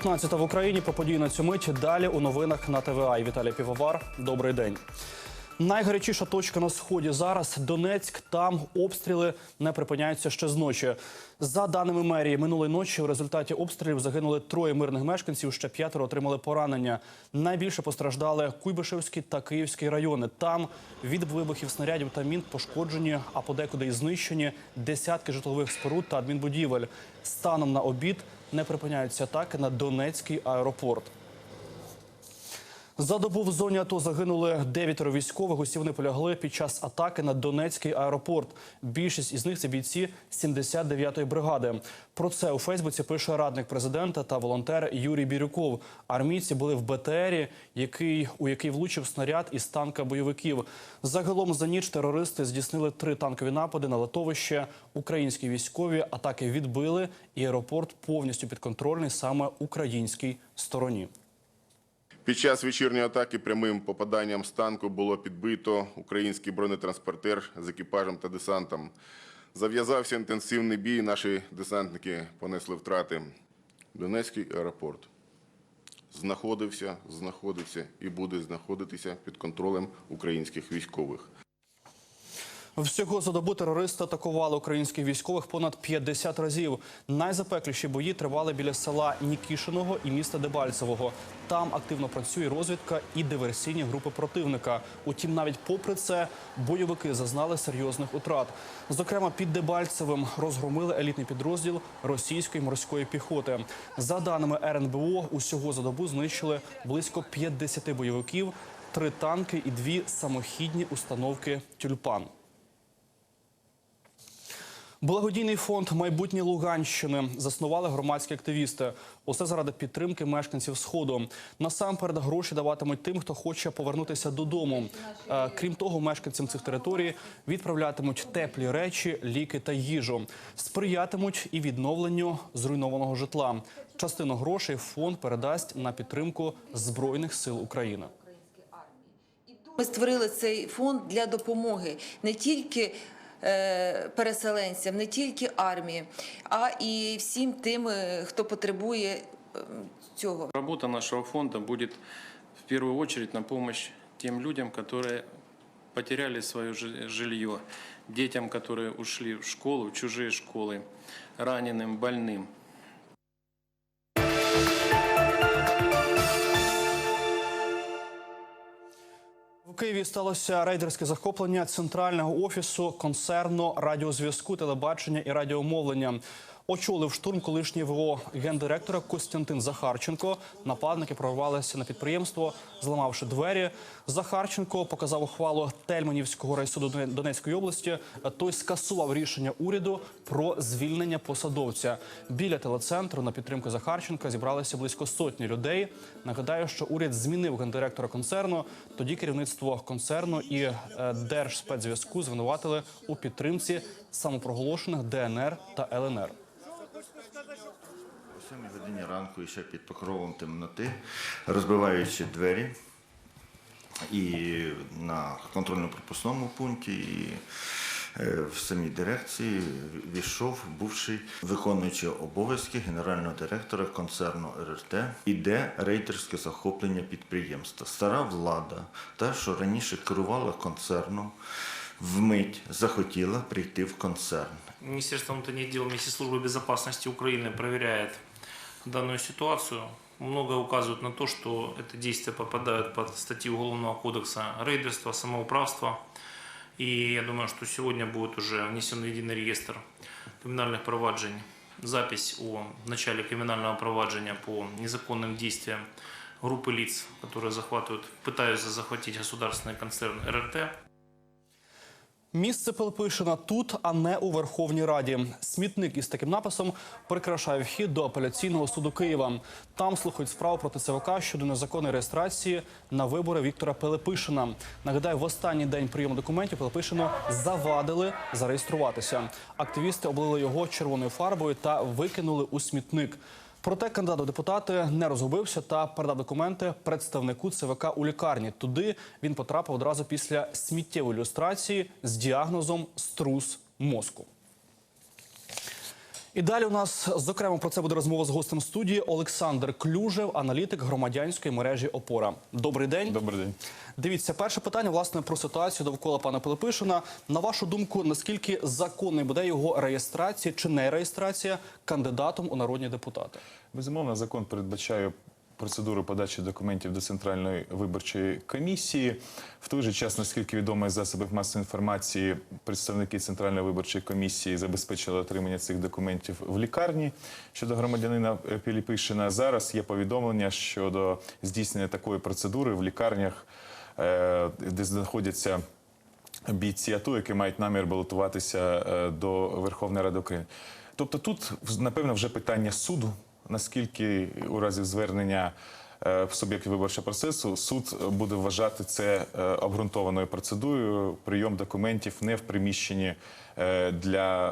15 в Україні про події на цю мить. Далі у новинах на ТВА. Віталій Півовар. Добрий день. Найгарячіша точка на сході зараз Донецьк. Там обстріли не припиняються ще з ночі. За даними мерії, минулої ночі в результаті обстрілів загинули троє мирних мешканців. Ще п'ятеро отримали поранення. Найбільше постраждали Куйбишевський та Київський райони. Там від вибухів снарядів та мін пошкоджені, а подекуди і знищені десятки житлових споруд та адмінбудівель. Станом на обід не припиняються атаки на Донецький аеропорт. За добу в зоні АТО загинули дев'ятеро військових. Усі вони полягли під час атаки на Донецький аеропорт. Більшість із них це бійці 79-ї бригади. Про це у Фейсбуці пише радник президента та волонтер Юрій Бірюков. Армійці були в БТРі, який у який влучив снаряд із танка бойовиків. Загалом за ніч терористи здійснили три танкові напади на литовище. Українські військові атаки відбили, і аеропорт повністю підконтрольний саме українській стороні. Під час вечірньої атаки прямим попаданням з танку було підбито український бронетранспортер з екіпажем та десантом. Зав'язався інтенсивний бій. Наші десантники понесли втрати. Донецький аеропорт знаходився, знаходиться і буде знаходитися під контролем українських військових. Всього за добу терористи атакували українських військових понад 50 разів. Найзапекліші бої тривали біля села Нікішиного і міста Дебальцевого. Там активно працює розвідка і диверсійні групи противника. Утім, навіть попри це бойовики зазнали серйозних утрат. Зокрема, під Дебальцевим розгромили елітний підрозділ російської морської піхоти. За даними РНБО, усього за добу знищили близько 50 бойовиків, три танки і дві самохідні установки Тюльпан. Благодійний фонд майбутнє Луганщини заснували громадські активісти. Усе заради підтримки мешканців сходу. Насамперед гроші даватимуть тим, хто хоче повернутися додому. Е, Крім того, мешканцям цих територій відправлятимуть теплі речі, ліки та їжу. Сприятимуть і відновленню зруйнованого житла. Частину грошей фонд передасть на підтримку збройних сил України. Ми створили цей фонд для допомоги не тільки переселенцям, не тільки армії, а і всім тим, е, хто потребує е, цього. Работа нашего фонда будет в первую очередь на помощь тем людям, которые потеряли свое жи- жилье, детям, которые ушли в школу, в чужие школы, раненым, больным. Києві сталося рейдерське захоплення центрального офісу концерну радіозв'язку, телебачення і радіомовлення. Очолив штурм колишній ВО гендиректора Костянтин Захарченко. Нападники прорвалися на підприємство, зламавши двері. Захарченко показав ухвалу Тельманівського райсуду Донецької області. Той скасував рішення уряду про звільнення посадовця. Біля телецентру на підтримку Захарченка зібралися близько сотні людей. Нагадаю, що уряд змінив гендиректора концерну. Тоді керівництво концерну і е, Держспецзв'язку звинуватили у підтримці самопроголошених ДНР та ЛНР. О 7 годині ранку, і ще під покровом темноти, розбиваючи двері і на контрольно-пропускному пункті, і е, в самій дирекції війшов бувший виконуючий обов'язки генерального директора концерну РРТ. Іде рейдерське захоплення підприємства. Стара влада, та, що раніше керувала концерном, вмить захотіла прийти в концерн. Министерство внутренних дел вместе с службой безопасности Украины проверяет данную ситуацию. Много указывают на то, что это действия попадают под статьи Уголовного кодекса рейдерства, самоуправства. И я думаю, что сегодня будет уже внесен в единый реестр криминальных проваджений запись о начале криминального проваджения по незаконным действиям группы лиц, которые захватывают, пытаются захватить государственный концерн РРТ. Місце Пилипишина тут, а не у Верховній Раді. Смітник із таким написом прикрашає вхід до апеляційного суду Києва. Там слухають справу проти ЦВК щодо незаконної реєстрації на вибори Віктора Пилипишина. Нагадаю, в останній день прийому документів Пилипишину завадили зареєструватися. Активісти облили його червоною фарбою та викинули у смітник. Проте кандидат у депутати не розгубився та передав документи представнику ЦВК у лікарні. Туди він потрапив одразу після сміттєвої ілюстрації з діагнозом струс мозку. І далі у нас зокрема про це буде розмова з гостем студії Олександр Клюжев, аналітик громадянської мережі Опора. Добрий день. Добрий день. Дивіться, перше питання власне про ситуацію довкола пана Пилипишина. На вашу думку, наскільки законний буде його реєстрація чи не реєстрація кандидатом у народні депутати? Безумовно, закон передбачає процедуру подачі документів до центральної виборчої комісії. В той же час, наскільки відомо із засобів масової інформації, представники центральної виборчої комісії забезпечили отримання цих документів в лікарні щодо громадянина Піліпишина. Зараз є повідомлення щодо здійснення такої процедури в лікарнях, е, де знаходяться бійці АТО, які мають намір балотуватися е, до Верховної Ради України. Тобто тут, напевно, вже питання суду, наскільки у разі звернення е, суб'єктів виборчого процесу суд буде вважати це е, обґрунтованою процедурою, прийом документів не в приміщенні е, для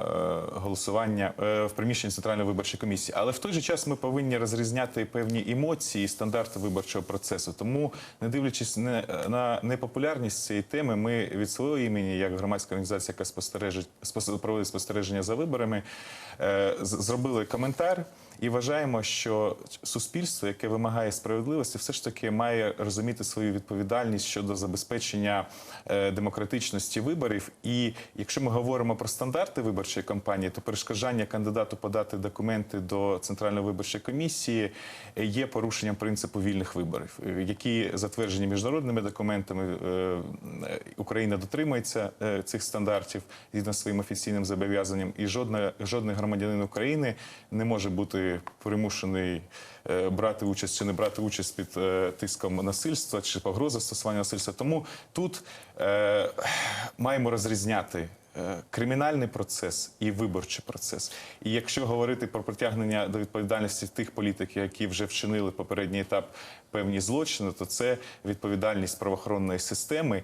голосування в приміщенні центральної виборчої комісії. Але в той же час ми повинні розрізняти певні емоції і стандарти виборчого процесу. Тому, не дивлячись на непопулярність цієї теми, ми від свого імені, як громадська організація, яка спостережить спос- проводить спостереження за виборами, зробили коментар. І вважаємо, що суспільство, яке вимагає справедливості, все ж таки має розуміти свою відповідальність щодо забезпечення е, демократичності виборів. І якщо ми говоримо про стандарти виборчої кампанії, то перешкоджання кандидату подати документи до центральної виборчої комісії е, є порушенням принципу вільних виборів, е, які затверджені міжнародними документами. Україна дотримується цих стандартів згідно своїм офіційним зобов'язанням, і жодна, жодний громадянин України не може бути примушений е, брати участь чи не брати участь під е, тиском насильства чи погрози застосування насильства. Тому тут е, маємо розрізняти. е, Кримінальний процес і виборчий процес. І якщо говорити про притягнення до відповідальності тих політиків, які вже вчинили попередній етап певні злочини, то це відповідальність правоохоронної системи.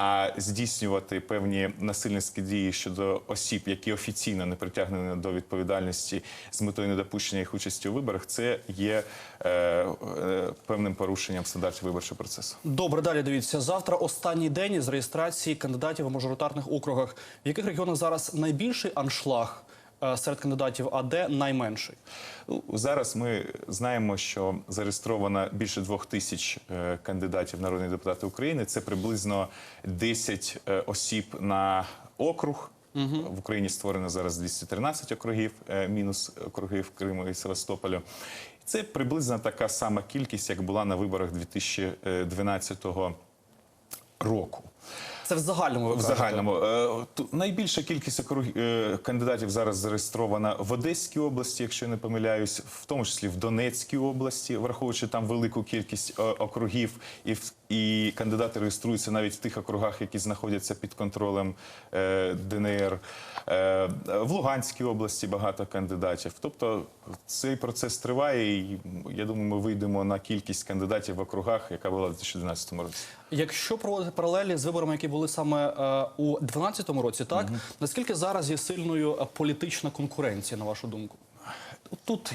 А здійснювати певні насильницькі дії щодо осіб, які офіційно не притягнені до відповідальності з метою недопущення їх участі у виборах, це є е, е, певним порушенням стандартів виборчого процесу. Добре, далі дивіться. Завтра останній день з реєстрації кандидатів у мажоритарних округах. В яких регіонах зараз найбільший аншлаг серед кандидатів, а де найменший? Ну, Зараз ми знаємо, що зареєстровано більше двох тисяч е, кандидатів в народні депутати України. Це приблизно 10 е, осіб на округ. В Україні створено зараз 213 округів, е, мінус округів Криму і Севастополю. Це приблизно така сама кількість, як була на виборах 2012 року. Це в загальному ви В загальному. Е, найбільша кількість округ- е, кандидатів зараз зареєстрована в Одеській області, якщо я не помиляюсь, в тому числі в Донецькій області, враховуючи там велику кількість е, округів, і в- і кандидати реєструються навіть в тих округах, які знаходяться під контролем е, ДНР. Е, В Луганській області багато кандидатів. Тобто цей процес триває, і я думаю, ми вийдемо на кількість кандидатів в округах, яка була в 2012 році. Якщо проводити паралелі з виборами, які були саме е, у 2012 році, так наскільки зараз є сильною політична конкуренція, на вашу думку? Тут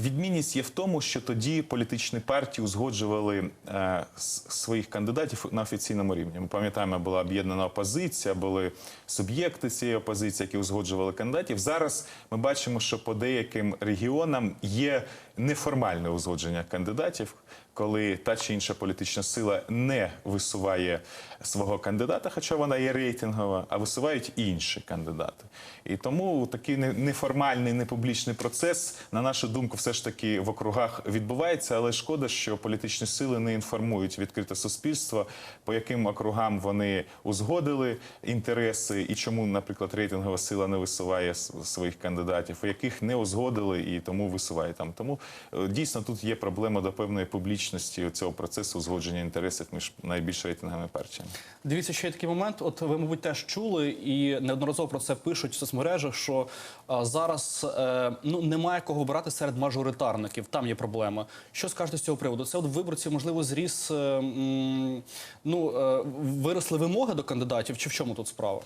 відмінність є в тому, що тоді політичні партії узгоджували е, своїх кандидатів на офіційному рівні. Ми пам'ятаємо, була об'єднана опозиція, були суб'єкти цієї опозиції, які узгоджували кандидатів. Зараз ми бачимо, що по деяким регіонам є неформальне узгодження кандидатів, коли та чи інша політична сила не висуває свого кандидата, хоча вона є рейтингова, а висувають інші кандидати. І тому такий неформальний, непублічний процес, на нашу думку, все ж таки в округах відбувається, але шкода, що політичні сили не інформують відкрите суспільство, по яким округам вони узгодили інтереси, і чому, наприклад, рейтингова сила не висуває своїх кандидатів, яких не узгодили і тому висуває там. Тому е, дійсно тут є проблема до певної публічності цього процесу узгодження інтересів між найбільш рейтинговими партіями. Дивіться, ще є такий момент. От ви, мабуть, теж чули і неодноразово про це пишуть в соцмережах, що а, зараз е, ну немає кого брати серед мажоритарників. Там є проблема. Що скажете з цього приводу? Це от виборців, можливо, зріс е, ну е, виросли вимоги до кандидатів, чи в чому тут справа?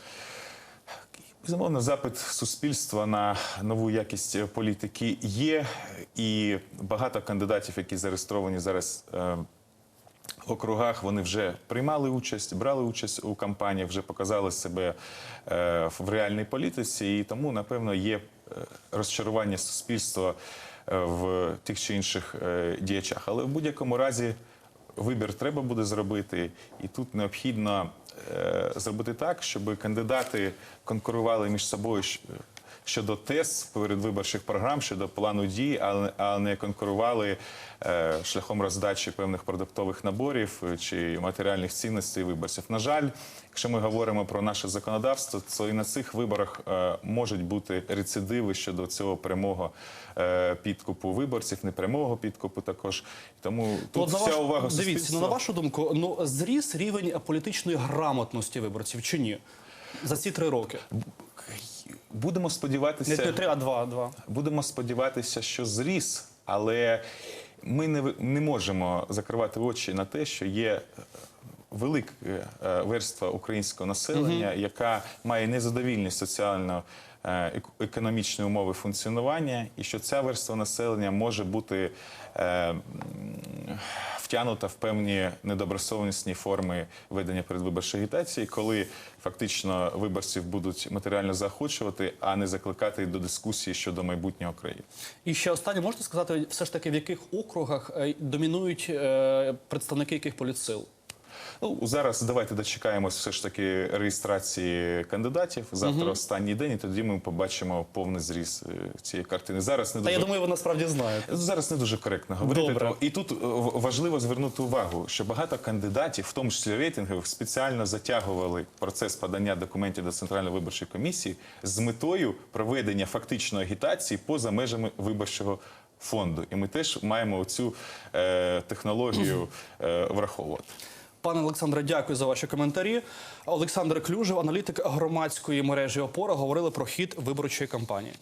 Безумовно, запит суспільства на нову якість політики є, і багато кандидатів, які зареєстровані зараз е, в округах, вони вже приймали участь, брали участь у кампаніях, вже показали себе е, в реальній політиці, і тому, напевно, є е, розчарування суспільства в тих чи інших діячах. Але в будь-якому разі вибір треба буде зробити, і тут необхідно е, зробити так, щоб кандидати конкурували між собою щодо тез передвиборчих програм, щодо плану дій, а не конкурували е, шляхом роздачі певних продуктових наборів е, чи матеріальних цінностей виборців. На жаль, якщо ми говоримо про наше законодавство, то і на цих виборах е, можуть бути рецидиви щодо цього прямого підкупу виборців, непрямого підкупу також. Тому тут на вся ваш- увага дивіться, ну, суспільства. на вашу думку, ну зріс рівень політичної грамотності виборців чи ні? За ці три роки. Будемо сподіватися. Не три, а два. два. Будемо сподіватися, що зріс, але ми не, не можемо закривати очі на те, що є е, велика е, верства українського населення, яка має незадовільні соціально е, ек- економічні умови функціонування, і що ця верства населення може бути е, втягнута в певні недобросовісні форми ведення передвиборчої агітації, коли фактично виборців будуть матеріально заохочувати, а не закликати до дискусії щодо майбутнього країни. І ще останнє, можете сказати, все ж таки, в яких округах е, домінують е, представники яких політсил? Ну зараз давайте дочекаємось все ж таки реєстрації кандидатів. Завтра останній день, і тоді ми побачимо повний зріз е, цієї картини. Зараз не Та я думаю, ви насправді знаєте. Зараз не дуже коректно говорити. Добре. І тут е, важливо звернути увагу, що багато кандидатів, в тому числі рейтингових, спеціально затягували процес подання документів до Центральної виборчої комісії з метою проведення фактичної агітації поза межами виборчого фонду. І ми теж маємо цю е, технологію е, враховувати. Пане Олександре, дякую за ваші коментарі. Олександр Клюжев, аналітик громадської мережі ОПОРА, говорили про хід виборчої кампанії.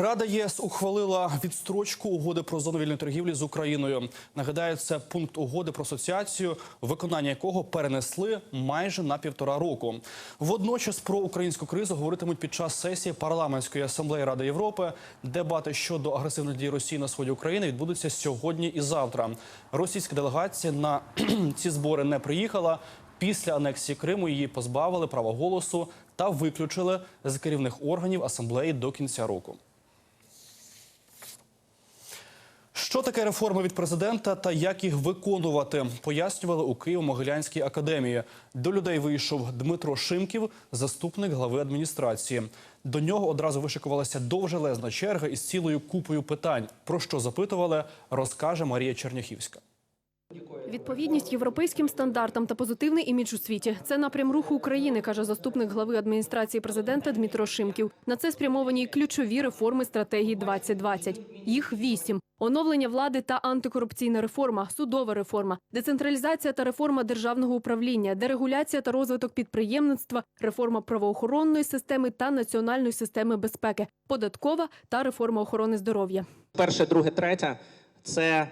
Рада ЄС ухвалила відстрочку угоди про зону вільної торгівлі з Україною. Нагадаю, це пункт угоди про асоціацію, виконання якого перенесли майже на півтора року. Водночас про українську кризу говоритимуть під час сесії парламентської асамблеї Ради Європи. Дебати щодо агресивних дій Росії на сході України відбудуться сьогодні і завтра. Російська делегація на ці збори не приїхала. Після анексії Криму її позбавили права голосу та виключили з керівних органів асамблеї до кінця року. Що таке реформи від президента та як їх виконувати, пояснювали у Києво-Могилянській академії. До людей вийшов Дмитро Шимків, заступник глави адміністрації. До нього одразу вишикувалася довжелезна черга із цілою купою питань. Про що запитували, розкаже Марія Черняхівська. Відповідність європейським стандартам та позитивний імідж у світі це напрям руху України, каже заступник глави адміністрації президента Дмитро Шимків. На це спрямовані ключові реформи стратегії 2020. Їх вісім: оновлення влади та антикорупційна реформа, судова реформа, децентралізація та реформа державного управління, дерегуляція та розвиток підприємництва, реформа правоохоронної системи та національної системи безпеки, податкова та реформа охорони здоров'я. Перше, друге, третє це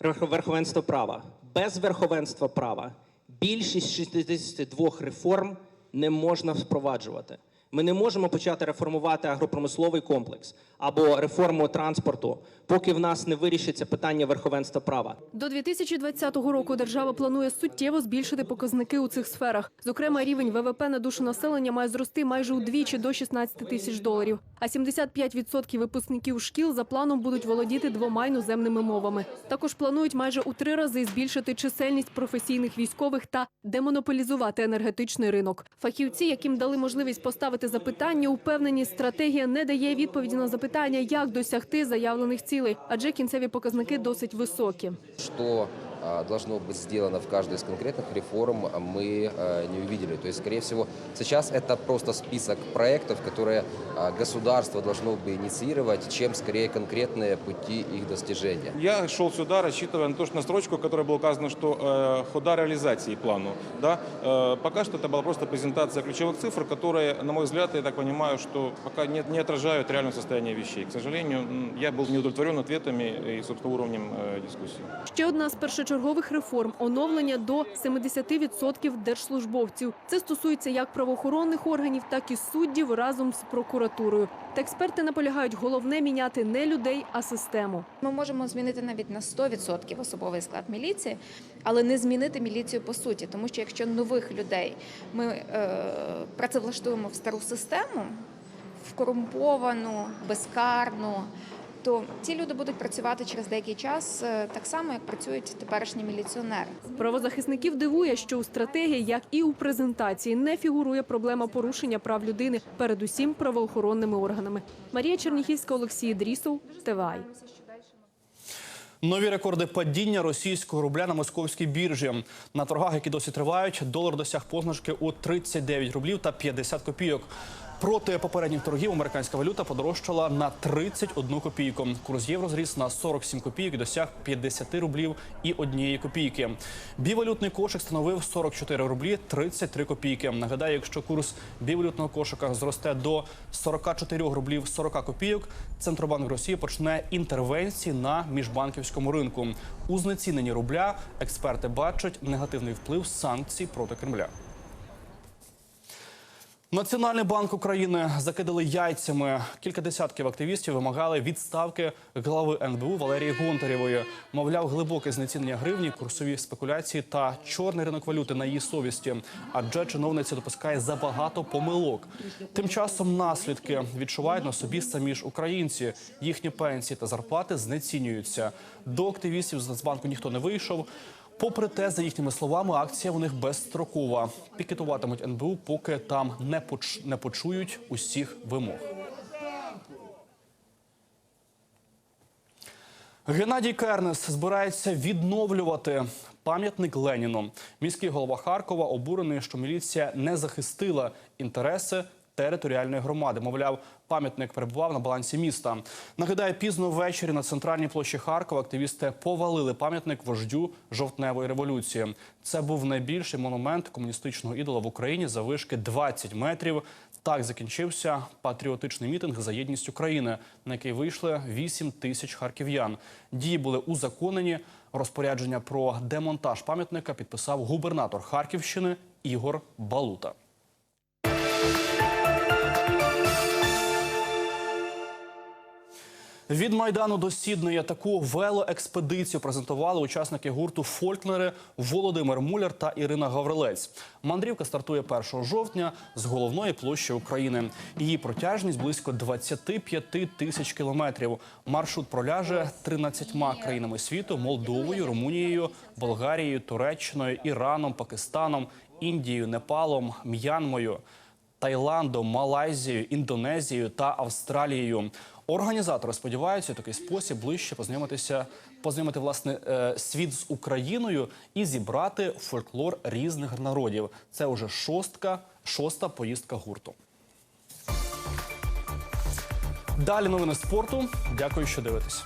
верховенство права. Без верховенства права більшість 62 реформ не можна впроваджувати. Ми не можемо почати реформувати агропромисловий комплекс або реформу транспорту, поки в нас не вирішиться питання верховенства права. До 2020 року держава планує суттєво збільшити показники у цих сферах. Зокрема, рівень ВВП на душу населення має зрости майже удвічі до 16 тисяч доларів. А 75% випускників шкіл за планом будуть володіти двома іноземними мовами. Також планують майже у три рази збільшити чисельність професійних військових та демонополізувати енергетичний ринок. Фахівці, яким дали можливість поставити запитання, упевнені, стратегія не дає відповіді на запитання, як досягти заявлених цілей, адже кінцеві показники досить високі. А, должно быть сделано в каждой из конкретных реформ, а, мы а, не увидели. То есть, скорее всего, сейчас это просто список проектов, которые а, государство должно бы инициировать, чем скорее конкретные пути их достижения. Я шел сюда, рассчитывая на то, что на строчку, в которой было указано, что э, хода реализации плану. Да? Э, пока что это была просто презентация ключевых цифр, которые, на мой взгляд, я так понимаю, что пока не, не отражают реальное состояние вещей. К сожалению, я был не удовлетворен ответами и, собственно, уровнем э, дискуссии. Ще одна з першочергових першочергових реформ оновлення до 70% держслужбовців. Це стосується як правоохоронних органів, так і суддів разом з прокуратурою. Та експерти наполягають, головне міняти не людей, а систему. Ми можемо змінити навіть на 100% особовий склад міліції, але не змінити міліцію по суті. Тому що якщо нових людей ми е, працевлаштуємо в стару систему, в корумповану, безкарну, то ці люди будуть працювати через деякий час е, так само, як працюють теперішні міліціонери. Правозахисників дивує, що у стратегії, як і у презентації, не фігурує проблема порушення прав людини, передусім правоохоронними органами. Марія Черніхівська, Олексій Дрісов, ТВАЙ. Нові рекорди падіння російського рубля на московській біржі. На торгах, які досі тривають, долар досяг позначки у 39 рублів та 50 копійок. Проти попередніх торгів американська валюта подорожчала на 31 копійку. Курс євро зріс на 47 копійок досяг 50 рублів і однієї копійки. Бівалютний кошик становив 44 рублі 33 копійки. Нагадаю, якщо курс бівалютного кошика зросте до 44 рублів 40 копійок, Центробанк Росії почне інтервенції на міжбанківському ринку. У знеціненні рубля експерти бачать негативний вплив санкцій проти Кремля. Національний банк України закидали яйцями. Кілька десятків активістів вимагали відставки глави НБУ Валерії Гонтарєвої. Мовляв, глибоке знецінення гривні, курсові спекуляції та чорний ринок валюти на її совісті. Адже чиновниця допускає забагато помилок. Тим часом наслідки відчувають на собі самі ж українці. Їхні пенсії та зарплати знецінюються. До активістів з Нацбанку ніхто не вийшов. Попри те, за їхніми словами, акція у них безстрокова. Пікетуватимуть НБУ, поки там не поч... не почують усіх вимог. Геннадій Кернес збирається відновлювати пам'ятник Леніну. Міський голова Харкова обурений, що міліція не захистила інтереси територіальної громади. Мовляв, пам'ятник перебував на балансі міста. Нагадаю, пізно ввечері на центральній площі Харкова активісти повалили пам'ятник вождю жовтневої революції. Це був найбільший монумент комуністичного ідола в Україні за вишки 20 метрів. Так закінчився патріотичний мітинг за єдність України, на який вийшли 8 тисяч харків'ян. Дії були узаконені. Розпорядження про демонтаж пам'ятника підписав губернатор Харківщини Ігор Балута. Від майдану до Сіднея таку велоекспедицію презентували учасники гурту Фолькнери Володимир Муляр та Ірина Гаврилець. Мандрівка стартує 1 жовтня з головної площі України. Її протяжність близько 25 тисяч кілометрів. Маршрут проляже 13 країнами світу: Молдовою, Румунією, Болгарією, Туреччиною, Іраном, Пакистаном, Індією, Непалом, М'янмою. Таїландом, Малайзією, Індонезією та Австралією. Організатори сподіваються у такий спосіб ближче познайомитися, познайомити власне е, світ з Україною і зібрати фольклор різних народів. Це уже шостка, шоста поїздка гурту. Далі новини спорту. Дякую, що дивитесь.